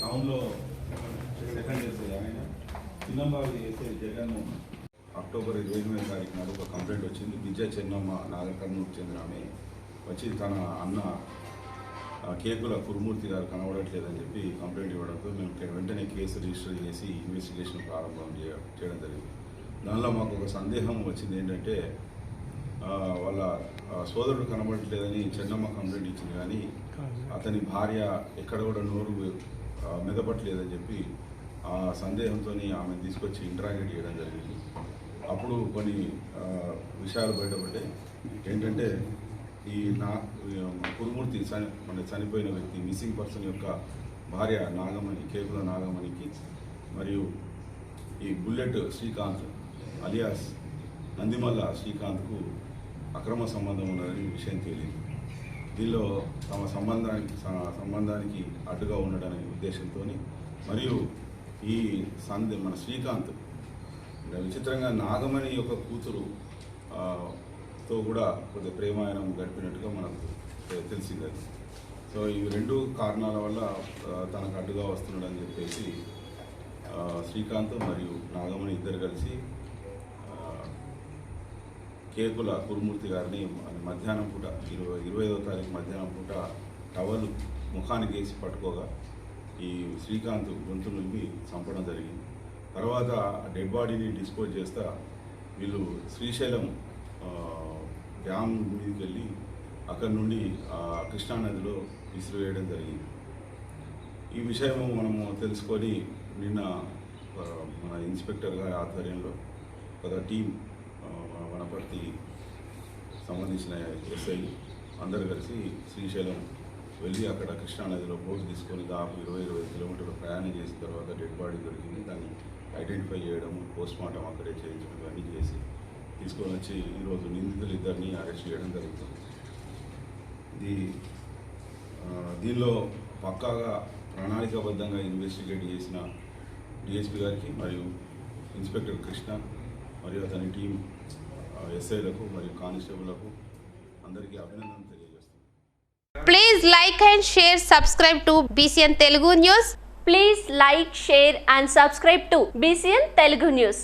టౌన్లో అక్టోబర్ ఇరవై ఎనిమిది తారీఖు నాడు ఒక కంప్లైంట్ వచ్చింది. విజయ చెన్నమ్మ నాగకర్ణకు చెందిన ఆమె వచ్చి తన అన్న కేకుల కురుమూర్తి గారు కనబడట్లేదని చెప్పి కంప్లైంట్ ఇవ్వడంతో మేము వెంటనే కేసు రిజిస్టర్ చేసి ఇన్వెస్టిగేషన్ ప్రారంభం చేయడం జరిగింది. దానిలో మాకు ఒక సందేహం వచ్చింది ఏంటంటే వాళ్ళ సోదరుడు కనబడట్లేదని చెన్నమ్మ కంప్లైంట్ ఇచ్చింది. కానీ అతని భార్య ఎక్కడ కూడా నోరు మెదపట్లేదని చెప్పి ఆ సందేహంతో ఆమె తీసుకొచ్చి ఇంటరాగేట్ చేయడం జరిగింది. అప్పుడు కొన్ని విషయాలు బయటపడ్డాయి. ఏంటంటే ఈ నా కురుమూర్తి చని మన చనిపోయిన వ్యక్తి మిస్సింగ్ పర్సన్ యొక్క భార్య నాగమణి కేకుల నాగమణికి మరియు ఈ బుల్లెట్ శ్రీకాంత్ అలియాస్ నందిమల్ల శ్రీకాంత్కు అక్రమ సంబంధం ఉన్నదని విషయం తేలింది దీనిలో తమ సంబంధానికి సంబంధానికి అడ్డుగా ఉండడనే ఉద్దేశంతో మరియు ఈ సంధి మన శ్రీకాంత్ విచిత్రంగా నాగమణి యొక్క కూతురు తో కూడా కొద్దిగా ప్రేమాయణం గడిపినట్టుగా మనకు తె- తెలిసింది అది. సో ఈ రెండు కారణాల వల్ల తనకు అడ్డుగా వస్తున్నాడని చెప్పేసి శ్రీకాంత్ మరియు నాగమణి ఇద్దరు కలిసి కేకుల కురుమూర్తి గారిని మధ్యాహ్నం పూట ఇరవై ఇరవై ఐదో తారీఖు మధ్యాహ్నం పూట టవల్ ముఖానికి వేసి పట్టుకోగా ఈ శ్రీకాంత్ గొంతు నుండి చంపడం జరిగింది. తర్వాత డెడ్ బాడీని డిస్పోజ్ చేస్తా వీళ్ళు శ్రీశైలం డ్యామ్ మీదకి వెళ్ళి అక్కడి నుండి ఆ, కృష్ణానదిలో విసిరివేయడం జరిగింది. ఈ విషయము మనము తెలుసుకొని నిన్న మన ఇన్స్పెక్టర్ గారి ఆధ్వర్యంలో ఒక టీం మన సంబంధించిన ఎస్ఐ అందరు కలిసి శ్రీశైలం వెళ్ళి అక్కడ కృష్ణానదిలో బోటు తీసుకొని దాదాపు ఇరవై ఇరవై కిలోమీటర్లు ప్రయాణం చేసిన తర్వాత డెడ్ బాడీ దొరికింది. దాన్ని ఐడెంటిఫై చేయడము పోస్ట్ మార్టం అక్కడే చేయించడం ఇవన్నీ చేసి తీసుకొని వచ్చి ఈరోజు నిందితులు ఇద్దరిని అరెస్ట్ చేయడం జరుగుతుంది. ఇది దీనిలో పక్కాగా ప్రణాళికాబద్ధంగా ఇన్వెస్టిగేట్ చేసిన డిఎస్పీ గారికి మరియు ఇన్స్పెక్టర్ కృష్ణ మరియు అతని టీం ఎస్ఐలకు మరియు కానిస్టేబుల్లకు అందరికీ అభినందనలు తెలియజేస్తున్నాను Please like and share, subscribe to BCN Telugu News. Please like, share and subscribe to BCN Telugu News.